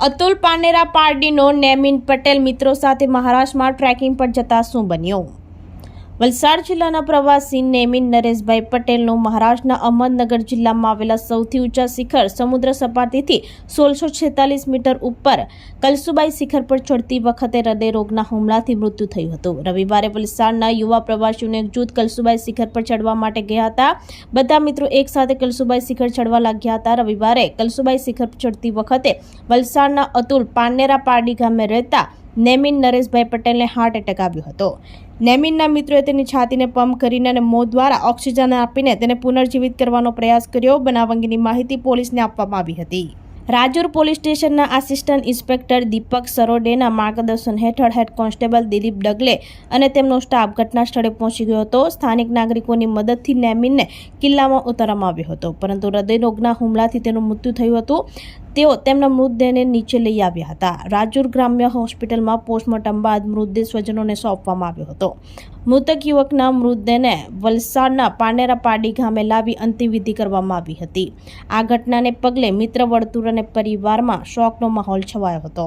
અતુલ પાનેરા પાર્ટીનો નેમિન પટેલ મિત્રો સાથે મહારાષ્ટ્રમાં ટ્રેકિંગ પર જતા શું બન્યું? વલસાડ જિલ્લાના પ્રવાસી નેમિન નરેશભાઈ પટેલનું મહારાષ્ટ્રના અહમદનગર જિલ્લામાં આવેલા સૌથી ઊંચા શિખર સમુદ્ર સપાટીથી સોળસો છેતાલીસ મીટર ઉપર કલસુબાઈ શિખર પર ચડતી વખતે હૃદય રોગના હુમલાથી મૃત્યુ થયું હતું. રવિવારે વલસાડના યુવા પ્રવાસીઓનું એક જૂથ કલસુબાઈ શિખર પર ચડવા માટે ગયા હતા. બધા મિત્રો એક સાથે કલસુબાઈ શિખર ચડવા લાગ્યા હતા. રવિવારે કલસુબાઈ શિખર પર ચડતી વખતે વલસાડના અતુલ પાનેરા પારડી ગામે રહેતા નેમિન નરેશભાઈ પટેલને હાર્ટ એટેક આવ્યો હતો. નેમિનના મિત્રોએ તેની છાતીને પંપ કરીને અને મોં દ્વારા ઓક્સિજન આપીને તેને પુનર્જીવિત કરવાનો પ્રયાસ કર્યો. બનાવ અંગેની માહિતી પોલીસને આપવામાં આવી હતી. રાજુર પોલીસ સ્ટેશનના આસિસ્ટન્ટ ઇન્સ્પેક્ટર દીપક સરોડેના માર્ગદર્શન હેઠળ હેડ કોન્સ્ટેબલ દિલીપ ડગલે અને તેમનો સ્ટાફ ઘટના સ્થળે પહોંચી ગયો હતો. સ્થાનિક નાગરિકોની મદદથી નેમિનને કિલ્લામાં ઉતારવામાં આવ્યો હતો, પરંતુ હૃદયરોગના હુમલાથી તેનું મૃત્યુ થયું હતું. તેઓ તેમના મૃતદેહને નીચે લઈ આવ્યા હતા. રાજુર ગ્રામ્ય હોસ્પિટલમાં પોસ્ટમોર્ટમ બાદ મૃતદેહ સ્વજનોને સોંપવામાં આવ્યો હતો. મૃતક યુવકના મૃતદેહને વલસાડના પાનેરા પાડી ગામે લાવી અંતિમવિધિ કરવામાં આવી હતી. આ ઘટનાને પગલે મિત્ર, વર્તુળ અને પરિવારમાં શોકનો માહોલ છવાયો હતો.